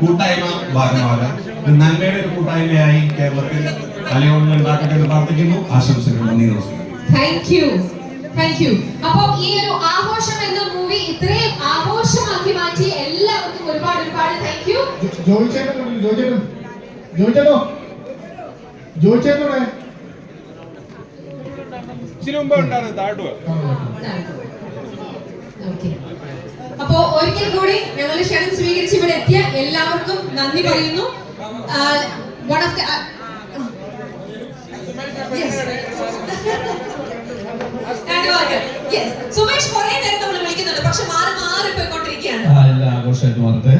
കൂട്ടായ്മ ഭാഗമാകാം നന്മയുടെ ഒരു കൂട്ടായ്മയായി കേരളത്തിൽ അലയോണിൽ ഉണ്ടാക്കട്ടെ എന്ന് പ്രാർത്ഥിക്കുന്നു. ആശംസകൾ നന്ദി നമസ്കാരം. താങ്ക് യു താങ്ക് യു അപ്പൊ ഈ ഒരു ആഘോഷം എന്ന മൂവി ഇത്രയും ആഘോഷമാക്കി മാറ്റി എല്ലാവർക്കും ഒരുപാട് ഒരുപാട് താങ്ക് യു അപ്പോ ഒരിക്കൽ കൂടി ഞങ്ങൾ ക്ഷണം നന്ദി പറയുന്നു. വൺ ഓഫ് സുമേഷ് കുറെ നേരം നമ്മൾ വിളിക്കുന്നുണ്ട്. പക്ഷെ മാറി മാറി പോയിക്കൊണ്ടിരിക്കുകയാണ്. എല്ലാ ആഘോഷമായിട്ട് മാറട്ടെ.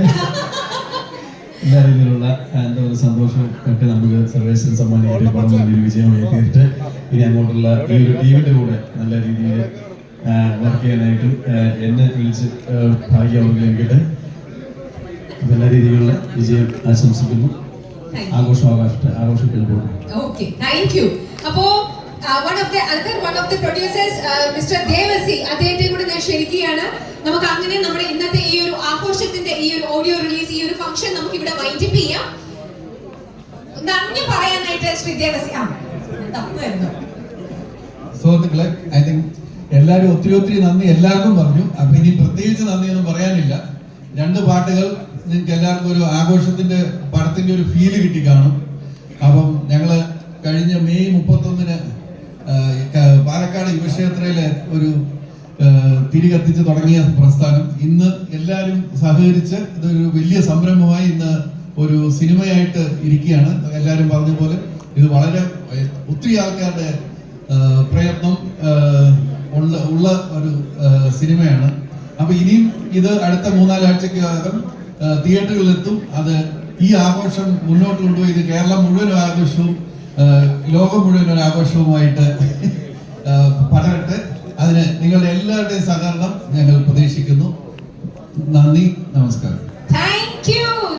എല്ലാ രീതിയിലുള്ള എന്താ പറയുക സന്തോഷം ഒക്കെ നമുക്ക് സർവേശ്വരൻ സമ്മാനിക്കുന്ന പടം വലിയൊരു വിജയമായി തീർത്ത് ഇനി അങ്ങോട്ടുള്ള ഈ ഒരു ടീമിന്റെ കൂടെ നല്ല രീതിയിൽ വർക്ക് ചെയ്യാനായിട്ടും എന്നെ വിളിച്ച് ഭാഗ്യമാവുകയും കിട്ടും എല്ലാ രീതിയിലുള്ള വിജയം ആശംസിക്കുന്നു. ആഘോഷം ആഘോഷത്തെ ആഘോഷത്തിൽ പോകട്ടെ ഓക്കെ താങ്ക് യു അപ്പോ one of the other one of the producers mister Devassy അദ്ദേഹത്തെ കൂടെ ഞാൻ ക്ഷണിക്കുകയാണ്. നമുക്ക് അങ്ങനെ നമ്മുടെ ഇന്നത്തെ ഈ ഒരു ആഘോഷത്തിന്റെ ഈ ഒരു ഓഡിയോ റിലീസ് ഈ ഒരു ഫംഗ്ഷൻ നമുക്ക് ഇവിടെ വൈൻഡപ്പ് ചെയ്യാം. നന്ദി പറയാനായിട്ട് ശ്രീ ദേവസി ആ തപ്പുമായിരുന്നു. സുഹൃത്തുക്കളെ ഐ തിങ്ക് എല്ലാവരും ഒത്തിരി ഒത്തിരി നന്ദി എല്ലാവർക്കും പറഞ്ഞു. അപ്പൊ ഇനി പ്രത്യേകിച്ച് നന്ദിയൊന്നും പറയാനില്ല. രണ്ട് പാട്ടുകൾ നിങ്ങൾക്ക് എല്ലാവർക്കും ഒരു ആഘോഷത്തിന്റെ പടത്തിന്റെ ഒരു ഫീൽ കിട്ടി കാണും. അപ്പം ഞങ്ങൾ കഴിഞ്ഞ മെയ് മുപ്പത്തൊന്നിന് പാലക്കാട് യുവക്ഷേത്രയിലെ ഒരു തിരി കത്തിച്ച് തുടങ്ങിയ പ്രസ്ഥാനം. ഇന്ന് എല്ലാവരും സഹകരിച്ച് ഇതൊരു വലിയ സംരംഭമായി ഇന്ന് ഒരു സിനിമയായിട്ട് ഇരിക്കുകയാണ്. എല്ലാവരും പറഞ്ഞ പോലെ ഇത് വളരെ ഒത്തിരി ആൾക്കാരുടെ പ്രയത്നം ഉള്ള ഉള്ള ഒരു സിനിമയാണ്. അപ്പൊ ഇനിയും ഇത് അടുത്ത മൂന്നാലാഴ്ചക്കകം തിയേറ്ററുകളിലെത്തും. അത് ഈ ആഘോഷം മുന്നോട്ട് കൊണ്ടുപോയി. ഇത് കേരളം മുഴുവൻ ആഘോഷവും ലോകം മുഴുവൻ ഒരു ആഘോഷവുമായിട്ട് പടരട്ടെ. അതിന് നിങ്ങളുടെ എല്ലാവരുടെയും സഹകരണം ഞങ്ങൾ പ്രതീക്ഷിക്കുന്നു. നന്ദി നമസ്കാരം.